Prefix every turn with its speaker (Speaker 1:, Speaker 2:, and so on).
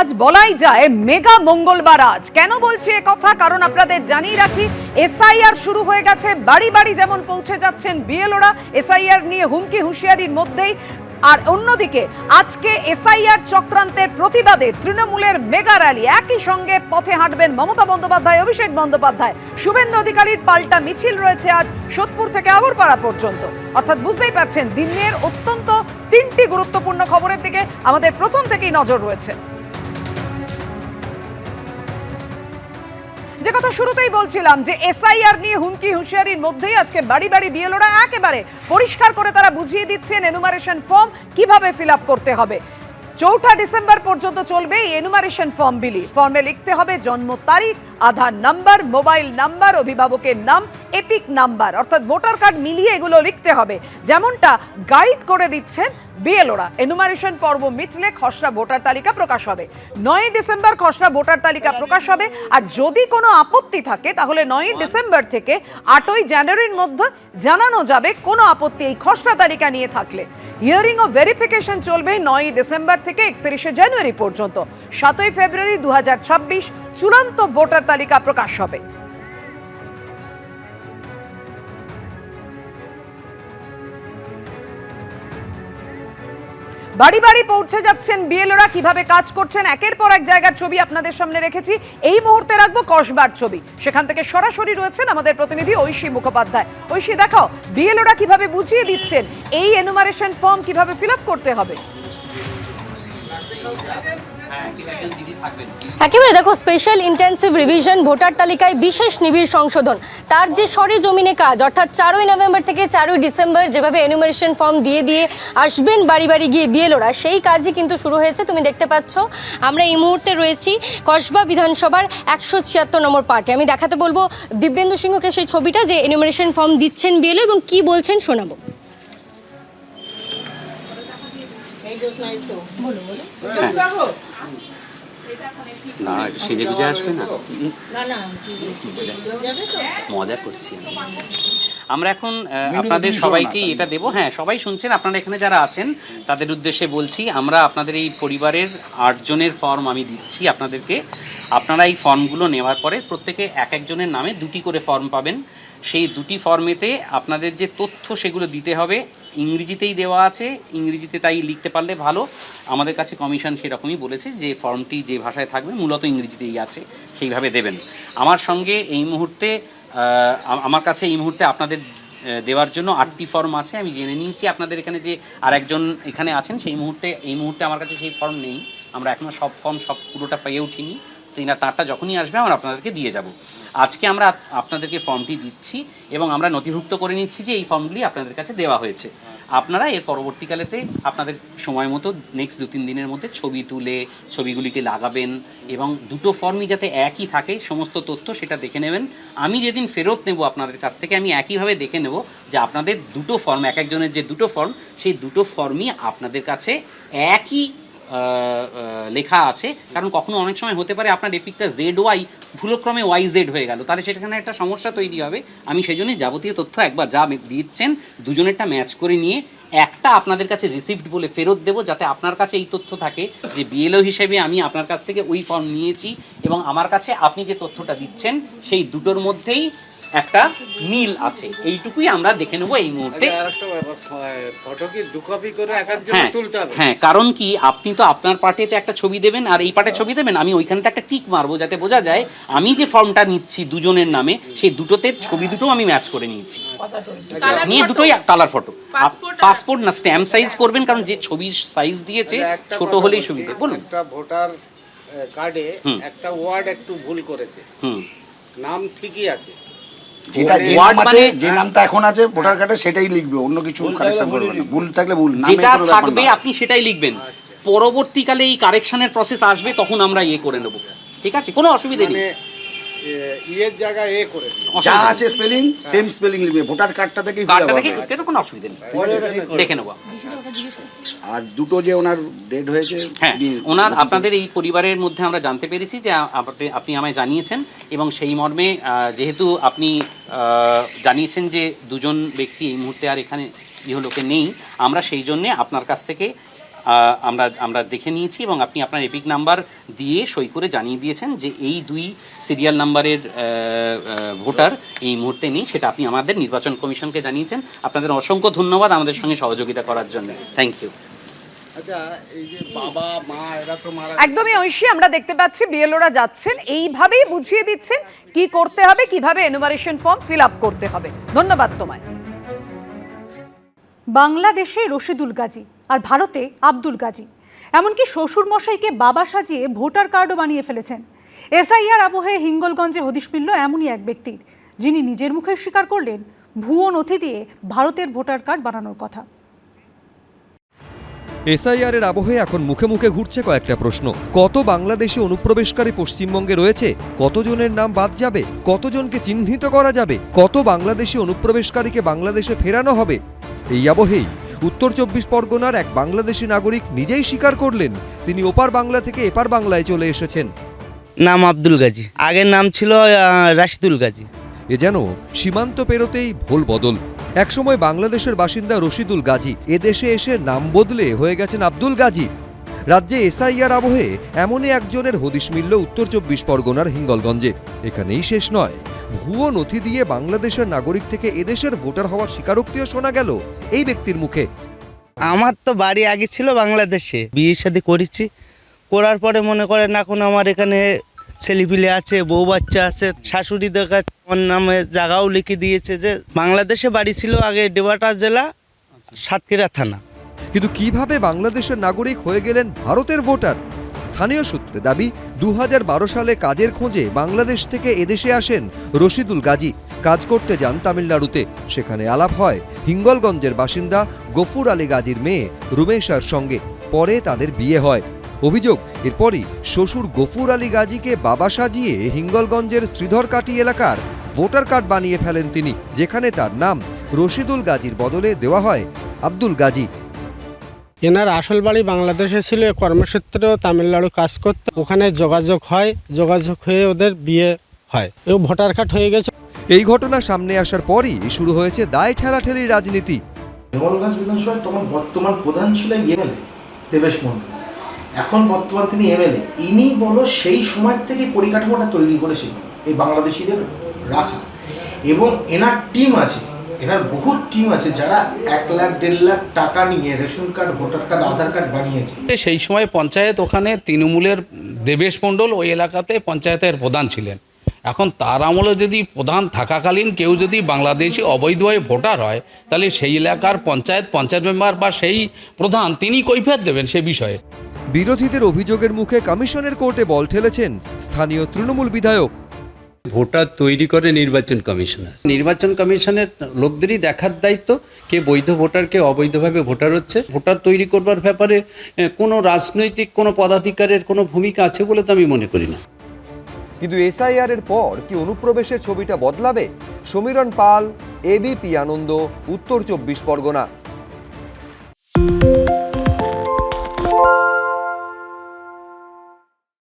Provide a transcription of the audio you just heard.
Speaker 1: আজ বলাই যায় মেগা মঙ্গলবার আজ। কেন বলছি কথা? কারণ আপনাদের জানিয়ে রাখি, এসআইআর শুরু হয়ে গেছে, বাড়ি বাড়ি যেমন পৌঁছে যাচ্ছেন বিএলওরা, এসআইআর নিয়ে হুমকি হুঁশিয়ারির মধ্যেই। আর অন্যদিকে, আজকে এসআইআর চক্রান্তের প্রতিবাদে তৃণমূলের মেগা র্যালি। একই সঙ্গে পথে হাঁটবেন মমতা বন্দ্যোপাধ্যায়, অভিষেক বন্দ্যোপাধ্যায়। শুভেন্দু অধিকারীর পাল্টা মিছিল রয়েছে আজ সোদপুর থেকে আগরপাড়া পর্যন্ত। অর্থাৎ বুঝতেই পারছেন দিনের অত্যন্ত তিনটি গুরুত্বপূর্ণ খবরের দিকে আমাদের প্রথম থেকেই নজর রয়েছে। যে কথা শুরুতেই বলছিলাম যে এসআইআর নিয়ে হুমকি হুঁশিয়ারির মধ্যেই আজকে বাড়ি বাড়ি বিএলওরা একেবারে পরিষ্কার করে তারা বুঝিয়ে দিচ্ছেন এনুমারেশন ফর্ম কীভাবে ফিল করতে হবে। চৌঠা ডিসেম্বর পর্যন্ত চলবে এই এনুমারেশন ফর্ম বিলি। ফর্মে লিখতে হবে জন্ম তারিখ আধার নাম্বার, মোবাইল নাম্বার, অভিভাবকের নাম, এপিক নাম্বার, অর্থাৎ ভোটার কার্ড মিলিয়ে এগুলো লিখতে হবে। যেমনটা গাইড করে দিচ্ছেন বিএলওরা। এনুমারেশন পর্ব মিটলে খসড়া ভোটার তালিকা প্রকাশ হবে। নয় ডিসেম্বর খসড়া ভোটার তালিকা প্রকাশ হবে। আর যদি কোনো আপত্তি থাকে, তাহলে নয় ডিসেম্বর থেকে আটই জানুয়ারির মধ্যে জানানো যাবে কোনো আপত্তি এই খসড়া তালিকা নিয়ে থাকলে। হিয়ারিং ও ভেরিফিকেশন চলবে নয় ডিসেম্বর থেকে একত্রিশে জানুয়ারি পর্যন্ত। সাতই ফেব্রুয়ারি দু হাজার ছাব্বিশ চূড়ান্ত ভোটার তালিকা প্রকাশ হবে। বাড়ি বাড়ি পৌঁছে যাচ্ছেন বিএলওরা। কীভাবে কাজ করছেন? একের পর এক জায়গার ছবি আপনাদের সামনে রেখেছি। এই মুহূর্তে রাখব কসবার ছবি। সেখান থেকে সরাসরি রয়েছেন আমাদের প্রতিনিধি ঐশী মুখোপাধ্যায়। ঐশী দেখাও বিএলওরা কীভাবে বুঝিয়ে দিচ্ছেন? এই এনুমারেশন ফর্ম কীভাবে ফিল করতে হবে?
Speaker 2: একেবারে দেখো স্পেশাল ইন্টেন্সিভ রিভিশন ভোটার তালিকায় বিশেষ নিবিড় সংশোধন। তার যে সরে জমিনে কাজ অর্থাৎ চারই নভেম্বর থেকে চারই ডিসেম্বর যেভাবে এনুমারেশন ফর্ম দিয়ে দিয়ে আসবেন বাড়ি বাড়ি গিয়ে বিএলওরা সেই কাজই কিন্তু শুরু হয়েছে তুমি দেখতে পাচ্ছ। আমরা এই মুহূর্তে রয়েছি কসবা বিধানসভার একশো ছিয়াত্তর নম্বর পার্টে। আমি দেখাতে বলব দিব্যেন্দু সিংহকে সেই ছবিটা যে এনুমারেশন ফর্ম দিচ্ছেন বিএলও এবং কি বলছেন শোনাবো।
Speaker 3: না সেজে গুজে আসবে না? মজা করছি আমরা এখন আপনাদের সবাইকেই এটা দেব। হ্যাঁ সবাই শুনছেন আপনারা এখানে যারা আছেন তাদের উদ্দেশ্যে বলছি আমরা আপনাদের এই পরিবারের আটজনের ফর্ম আমি দিচ্ছি আপনাদেরকে। আপনারা এই ফর্মগুলো নেওয়ার পরে প্রত্যেকে এক একজনের নামে দুটি করে ফর্ম পাবেন। সেই দুটি ফর্মেতে আপনাদের যে তথ্য সেগুলো দিতে হবে, ইংরেজিতেই দেওয়া আছে, ইংরেজিতে তাই লিখতে পারলে ভালো। আমাদের কাছে কমিশন সেরকমই বলেছে যে ফর্মটি যে ভাষায় থাকবে মূলত ইংরেজিতেই আছে, সেইভাবে দেবেন। আমার সঙ্গে এই মুহূর্তে আমার কাছে এই মুহূর্তে আপনাদের দেওয়ার জন্য আটটি ফর্ম আছে, আমি জেনে নিয়েছি আপনাদের এখানে যে আরেকজন এখানে আছেন, সেই মুহূর্তে, এই মুহূর্তে আমার কাছে সেই ফর্ম নেই। আমরা এখনও সব ফর্ম সব পুরোটা পেয়ে উঠিনি। তো না তারটা যখনই আসবে, আমরা আপনাদেরকে দিয়ে যাব। আজকে আমরা আপনাদেরকে ফর্মটি দিচ্ছি এবং আমরা নথিভুক্ত করে নিচ্ছি যে এই ফর্মগুলি আপনাদের কাছে দেওয়া হয়েছে। আপনারা এর পরবর্তীকালেতে আপনাদের সময় মতো নেক্সট দু তিন দিনের মধ্যে ছবি তুলে, ছবিগুলিকে লাগাবেন এবং দুটো ফর্মই যাতে একই থাকে, সমস্ত তথ্য সেটা দেখে নেবেন। আমি যেদিন ফেরত নেব আপনাদের কাছ থেকে, আমি একইভাবে দেখে নেব যে আপনাদের দুটো ফর্ম, এক একজনের যে দুটো ফর্ম, সেই দুটো ফর্মই আপনাদের কাছে একই লেখা আছে। কারণ কখনো অনেক সময় হতে পারে আপনার এপিকটা জেড ওয়াই ভুলক্রমে ওয়াই জেড হয়ে গেল। তাহলে সেখানে একটা সমস্যা তৈরি হবে। আমি সেই জন্যই যাবতীয় তথ্য একবার যা দিচ্ছেন, দুজনেরটা ম্যাচ করে নিয়ে একটা আপনাদের কাছে রিসিভড বলে ফেরত দেবো, যাতে আপনার কাছে এই তথ্য থাকে যে বিএলও হিসেবে আমি আপনার কাছ থেকে ওই ফর্ম নিয়েছি এবং আমার কাছে আপনি যে তথ্যটা দিচ্ছেন, সেই দুটোর মধ্যেই একটা মিল আছে। এইটুকুই আমরা দেখে নেব এই মুহূর্তে।
Speaker 4: আরেকটা ব্যাপার, ফটো কি দু কপি করে এক একজন
Speaker 3: হ্যাঁ হ্যাঁ কারণ কি আপনি তো আপনার পার্টিতে একটা ছবি দেবেন আর এই পার্টে ছবি দেবেন আমি ওইখানটা একটা টিক মারবো যাতে বোঝা যায় আমি যে ফর্মটা নিচ্ছি দুজনের নামে সেই দুটোতে ছবি দুটো আমি ম্যাচ করে নিয়েছি। নিয়ে দুটোই কালার ফটো পাসপোর্ট না স্ট্যাম্প সাইজ করবেন কারণ যে ছবির সাইজ দিয়েছে
Speaker 4: আচ্ছা,
Speaker 3: ছোট হলেই সুবিধে বলুন।
Speaker 4: ভোটার কার্ডে একটা ওয়ার্ড একটু ভুল করেছে।
Speaker 3: হুম।
Speaker 4: নাম ঠিকই আছে।
Speaker 5: যেটা যে নাম আছে
Speaker 3: মানে-
Speaker 5: যে নামটা এখন আছে ভোটার কার্ডে সেটাই লিখবে অন্য কিছু কারেকশন করবে না। ভুল থাকলে ভুল নামে
Speaker 3: যেটা থাকবে আপনি সেটাই লিখবেন। পরবর্তীকালে এই কারেকশনের প্রসেস আসবে তখন আমরা ইয়ে করে নেব। ঠিক আছে? কোনো অসুবিধা নেই।
Speaker 4: মানে ইয়ের জায়গায় এ করে
Speaker 5: যা আছে স্পেলিং সেম স্পেলিং লিখবে। ভোটার কার্ডটা থেকেই
Speaker 3: কার্ডটা
Speaker 5: হবে।
Speaker 3: কোনো অসুবিধা নেই। দেখে নেব।
Speaker 5: আর দুটো যে ওনার ডেট হয়েছে
Speaker 3: হ্যাঁ ওনার আপনাদের এই পরিবারের মধ্যে আমরা জানতে পেরেছি যে আপনি- আমায় জানিয়েছেন এবং সেই মর্মে যেহেতু আপনি আহ, জানিয়েছেন যে দুজন ব্যক্তি এই মুহূর্তে আর এখানে ইহলোকে নেই আমরা সেই জন্যে আপনার কাছ থেকে আমরা আমরা দেখে নিয়েছি এবং আপনি আপনার এপিক নাম্বার দিয়ে সই করে জানিয়ে দিয়েছেন যে এই দুই সিরিয়াল নাম্বারের ভোটার এই মুহূর্তে নেই সেটা আপনি আমাদের নির্বাচন কমিশনকে জানিয়েছেন। আপনাদের অসংখ্য ধন্যবাদ আমাদের সঙ্গে সহযোগিতা করার জন্য। থ্যাংক ইউ
Speaker 4: আচ্ছা এই যে বাবা মা এরা তো মারা
Speaker 1: একদমই ঐশী আমরা দেখতে পাচ্ছি বিএলওরা যাচ্ছেন। এইভাবেই বুঝিয়ে দিচ্ছেন কি করতে হবে কীভাবে এনুমারেশন ফর্ম ফিল আপ করতে হবে। ধন্যবাদ তোমায়।
Speaker 6: বাংলাদেশে রশিদুল গাজী আর ভারতে আব্দুল গাজী। এমনকি শ্বশুর মশাইকে বাবা সাজিয়ে ভোটার কার্ডও বানিয়ে ফেলেছেন। এসআইআর আবহে হিঙ্গলগঞ্জে হদিশ মিলল এমনই এক ব্যক্তির, যিনি নিজের মুখে স্বীকার করলেন ভুয়ো নথি দিয়ে ভারতের ভোটার কার্ড বানানোর কথা।
Speaker 7: এসআইআরের আবহে এখন মুখে মুখে ঘুরছে কয়েকটা প্রশ্ন। কত বাংলাদেশি অনুপ্রবেশকারী পশ্চিমবঙ্গে রয়েছে? কতজনের নাম বাদ যাবে? কতজনকে চিহ্নিত করা যাবে? কত বাংলাদেশি অনুপ্রবেশকারীকে বাংলাদেশে ফেরানো হবে? এই আবহেই উত্তর চব্বিশ পরগনার এক বাংলাদেশি নাগরিক নিজেই স্বীকার করলেন তিনি ওপার বাংলা থেকে এপার বাংলায় চলে এসেছেন।
Speaker 8: নাম আব্দুল গাজী। আগের নাম ছিল রাশিদুল গাজী।
Speaker 7: এ যেন সীমান্ত পেরোতেই ভোল বদল। একসময় বাংলাদেশের বাসিন্দা রশিদুল গাজী এদেশে এসে নাম বদলে হয়ে গেছেন আব্দুল গাজী। রাজ্যে এসআইআর আবহে এমনই একজনের হদিশ মিলল উত্তর চব্বিশ পরগনার হিঙ্গলগঞ্জে। এখানেই শেষ নয়। ভুয়ো নথি দিয়ে বাংলাদেশের নাগরিক থেকে এদেশের ভোটার হওয়ার স্বীকারোক্তিও শোনা গেল এই ব্যক্তির মুখে।
Speaker 8: আমার তো বাড়ি আগে ছিল বাংলাদেশে বিয়ের সাথে করেছি। করার পরে মনে করেন এখন আমার এখানে ছেলেপিলে আছে, বউ বাচ্চা আছে, শাশুড়ি দেখা, আমার নামে জায়গাও লিখে দিয়েছে যে বাংলাদেশে বাড়ি ছিল আগে ডেবাটা জেলা, সাতক্ষীরা থানা।
Speaker 7: কিন্তু কীভাবে বাংলাদেশের নাগরিক হয়ে গেলেন ভারতের ভোটার? স্থানীয় সূত্রে দাবি দু হাজার বারো সালে কাজের খোঁজে বাংলাদেশ থেকে এদেশে আসেন রশিদুল গাজী। কাজ করতে যান তামিলনাড়ুতে। সেখানে আলাপ হয় হিঙ্গলগঞ্জের বাসিন্দা গফুর আলী গাজীর মেয়ে রুমেশার সঙ্গে। পরে তাদের বিয়ে হয়। অভিযোগ, এরপরই শ্বশুর গফুর আলী গাজীকে বাবা সাজিয়ে হিঙ্গলগঞ্জের শ্রীধরকাটি এলাকার ভোটার কার্ড বানিয়ে ফেলেন তিনি, যেখানে তার নাম রশিদুল গাজীর বদলে দেওয়া হয় আব্দুল গাজী।
Speaker 9: এনার আসল বাড়ি বাংলাদেশে ছিল এ কর্মসূত্রেও তামিলনাড়ু কাজ করতে। ওখানে যোগাযোগ হয় যোগাযোগ হয়ে ওদের বিয়ে হয়। এও ভোটার কার্ড হয়ে গেছে।
Speaker 7: এই ঘটনা সামনে আসার পরই শুরু হয়েছে দায় ঠেলাঠেলির রাজনীতি।
Speaker 10: বিধানসভায় তখন বর্তমান প্রধান ছিলেন এমএলএ দেবেশ মন্ডল এখন বর্তমান তিনি এমএলএ ইনি বলো সেই সময় থেকে পরিকাঠামোটা তৈরি করেছিল এই বাংলাদেশিদের রাখা। এবং এনার টিম আছে এনার বহু টিম আছে যারা এক লাখ দেড় লাখ টাকা নিয়ে ration card voter card Aadhaar card বানিয়েছে।
Speaker 11: সেই সময় পঞ্চায়েত ওখানে তৃণমূলের দেবেশ মণ্ডল ওই এলাকাতে পঞ্চায়েতের প্রধান ছিলেন। এখন তার আমলে যদি প্রধান থাকাকালীন কেউ যদি বাংলাদেশি অবৈধভাবে ভোটার হয় তাহলে সেই এলাকার পঞ্চায়েত পঞ্চায়েত মেম্বার বা সেই প্রধান তিনি কৈফিয়ত দেবেন সে বিষয়ে।
Speaker 7: বিরোধীদের অভিযোগের মুখে কমিশনের কোর্টে বল ঠেলেছেন স্থানীয় তৃণমূল বিধায়ক
Speaker 12: ভোটার তৈরি করে নির্বাচন কমিশনার। নির্বাচন কমিশনের লোকদেরই দেখার দায়িত্ব কে বৈধ ভোটার কে অবৈধভাবে ভোটার হচ্ছে। ভোটার তৈরি করবার ব্যাপারে কোনো রাজনৈতিক কোনো পদাধিকারের কোনো ভূমিকা আছে বলে তো আমি মনে করি না।
Speaker 7: কিন্তু এসআইআর এর পর কি অনুপ্রবেশের ছবিটা বদলাবে? সমীরণ পাল এবিপি আনন্দ উত্তর চব্বিশ পরগনা।